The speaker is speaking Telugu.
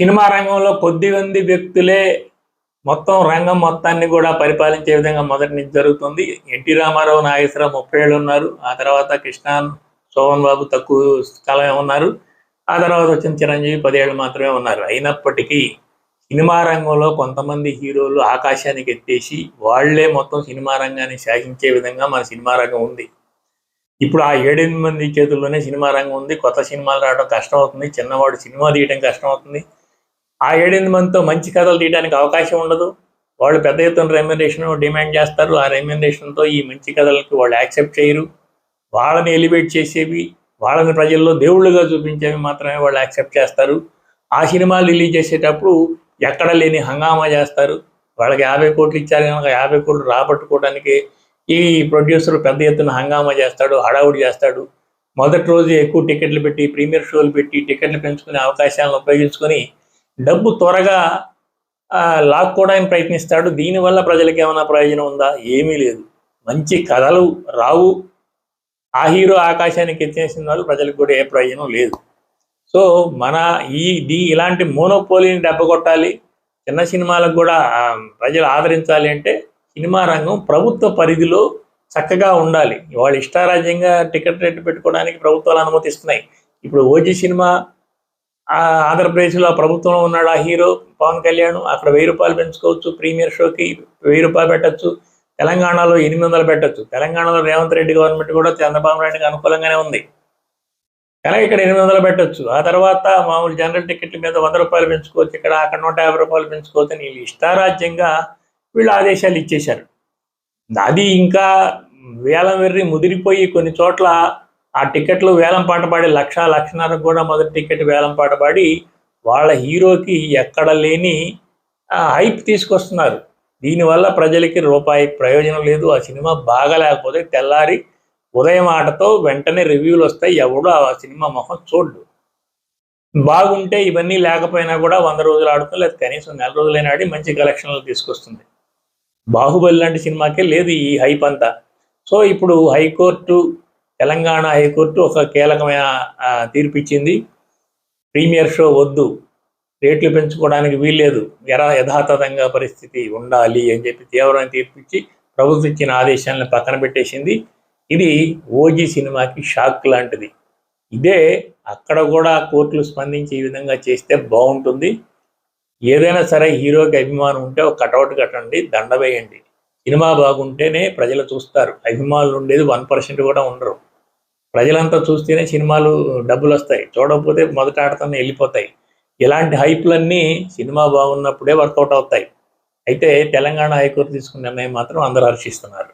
సినిమా రంగంలో కొద్ది మంది వ్యక్తులే మొత్తం రంగం మొత్తాన్ని కూడా పరిపాలించే విధంగా మొదటి నుంచి జరుగుతుంది. ఎన్టీ రామారావు నాగేశ్వరరావు ముప్పై ఏళ్ళు ఉన్నారు. ఆ తర్వాత కృష్ణ సోమన్ బాబు తక్కువ కాలమే ఉన్నారు. ఆ తర్వాత వచ్చిన చిరంజీవి పదేళ్ళు మాత్రమే ఉన్నారు. అయినప్పటికీ సినిమా రంగంలో కొంతమంది హీరోలు ఆకాశానికి ఎత్తేసి వాళ్ళే మొత్తం సినిమా రంగాన్ని శాసించే విధంగా మన సినిమా రంగం ఉంది. ఇప్పుడు ఆ ఏడెనిమిది మంది చేతుల్లోనే సినిమా రంగం ఉంది. కొత్త సినిమాలు రావడం కష్టం అవుతుంది. చిన్నవాడు సినిమా తీయడం కష్టం అవుతుంది. ఆ ఏడెనిమిది మందితో మంచి కథలు తీయడానికి అవకాశం ఉండదు. వాళ్ళు పెద్ద ఎత్తున రెమ్యునరేషన్ డిమాండ్ చేస్తారు. ఆ రెమ్యునరేషన్తో ఈ మంచి కథలకి వాళ్ళు యాక్సెప్ట్ చేయరు. వాళ్ళని ఎలివేట్ చేసేవి వాళ్ళని ప్రజల్లో దేవుళ్ళుగా చూపించేవి మాత్రమే వాళ్ళు యాక్సెప్ట్ చేస్తారు. ఆ సినిమాలు రిలీజ్ చేసేటప్పుడు ఎక్కడ లేని హంగామా చేస్తారు. వాళ్ళకి యాభై కోట్లు ఇచ్చారు కనుక యాభై కోట్లు రాబట్టుకోవడానికి ఈ ప్రొడ్యూసర్ పెద్ద ఎత్తున హంగామా చేస్తాడు హడావుడి చేస్తాడు. మొదటి రోజు ఎక్కువ టికెట్లు పెట్టి ప్రీమియర్ షోలు పెట్టి టికెట్లు పెంచుకునే అవకాశాలను ఉపయోగించుకొని డబ్బు త్వరగా లాక్కోవడానికి ప్రయత్నిస్తాడు. దీనివల్ల ప్రజలకు ఏమైనా ప్రయోజనం ఉందా? ఏమీ లేదు. మంచి కథలు రావు. ఆ హీరో ఆకాశానికి ఎత్తేసిన వాళ్ళు ప్రజలకు కూడా ఏ ప్రయోజనం లేదు. సో మన ఈ దీ ఇలాంటి మోనోపోలీని దెబ్బకొట్టాలి చిన్న సినిమాలకు కూడా ప్రజలు ఆదరించాలి అంటే సినిమా రంగం ప్రభుత్వ పరిధిలో చక్కగా ఉండాలి. వాళ్ళు ఇష్టారాజ్యంగా టికెట్ రేటు పెట్టుకోవడానికి ప్రభుత్వాలు అనుమతిస్తున్నాయి. ఇప్పుడు ఓజీ సినిమా ఆంధ్రప్రదేశ్లో ప్రభుత్వంలో ఉన్నాడు ఆ హీరో పవన్ కళ్యాణ్. అక్కడ వెయ్యి రూపాయలు పెంచుకోవచ్చు ప్రీమియర్ షోకి వెయ్యి రూపాయలు పెట్టచ్చు తెలంగాణలో ఎనిమిది వందలు పెట్టచ్చు. తెలంగాణలో రేవంత్ రెడ్డి గవర్నమెంట్ కూడా చంద్రబాబు నాయుడుకి అనుకూలంగానే ఉంది. కానీ ఇక్కడ ఎనిమిది వందలు పెట్టచ్చు. ఆ తర్వాత మామూలు జనరల్ టికెట్ల మీద వంద రూపాయలు పెంచుకోవచ్చు ఇక్కడ అక్కడ నూట యాభై రూపాయలు పెంచుకోవచ్చు అని వీళ్ళు ఇష్టారాజ్యంగా వీళ్ళు ఆదేశాలు ఇచ్చేశారు. అది ఇంకా వేలం వెర్రి ముదిరిపోయి కొన్ని చోట్ల ఆ టికెట్లు వేలం పాట పాడి లక్ష లక్షన్నర కూడా మొదటి టికెట్ వేలం పాట పాడి వాళ్ళ హీరోకి ఎక్కడ లేని హైప్ తీసుకొస్తున్నారు. దీనివల్ల ప్రజలకి రూపాయి ప్రయోజనం లేదు. ఆ సినిమా బాగా లేకపోతే తెల్లారి ఉదయం ఆటతో వెంటనే రివ్యూలు వస్తాయి. ఎవడు ఆ సినిమా మొహం చూడ్డు. బాగుంటే ఇవన్నీ లేకపోయినా కూడా వంద రోజులు ఆడుతుంది లేదా కనీసం నెల రోజులైనా ఆడి మంచి కలెక్షన్లు తీసుకొస్తుంది. బాహుబలి లాంటి సినిమాకే లేదు ఈ హైప్ అంతా. సో ఇప్పుడు హైకోర్టు తెలంగాణ హైకోర్టు ఒక కీలకమైన తీర్పిచ్చింది. తీర్పు ఇచ్చింది ప్రీమియర్ షో వద్దు. రేట్లు పెంచుకోవడానికి వీల్లేదు. ఎరా యథాతథంగా పరిస్థితి ఉండాలి అని చెప్పి తీవ్రమైన తీర్పు ఇచ్చి ప్రభుత్వం ఇచ్చిన ఆదేశాలను పక్కన పెట్టేసింది. ఇది ఓజీ సినిమాకి షాక్ లాంటిది. ఇదే అక్కడ కూడా కోర్టులు స్పందించి ఈ విధంగా చేస్తే బాగుంటుంది. ఏదైనా సరే హీరోకి అభిమానం ఉంటే ఒక కటౌట్ కట్టండి దండ వేయండి. సినిమా బాగుంటేనే ప్రజలు చూస్తారు. అభిమానులు ఉండేది వన్ పర్సెంట్ కూడా ఉండరు. ప్రజలంతా చూస్తేనే సినిమాలు డబ్బులు వస్తాయి. చూడకపోతే మొదట ఆడతానే వెళ్ళిపోతాయి. ఇలాంటి హైప్లన్నీ సినిమా బాగున్నప్పుడే వర్కౌట్ అవుతాయి. అయితే తెలంగాణ హైకోర్టు తీసుకున్న నిర్ణయం మాత్రం అందరూ హర్షిస్తున్నారు.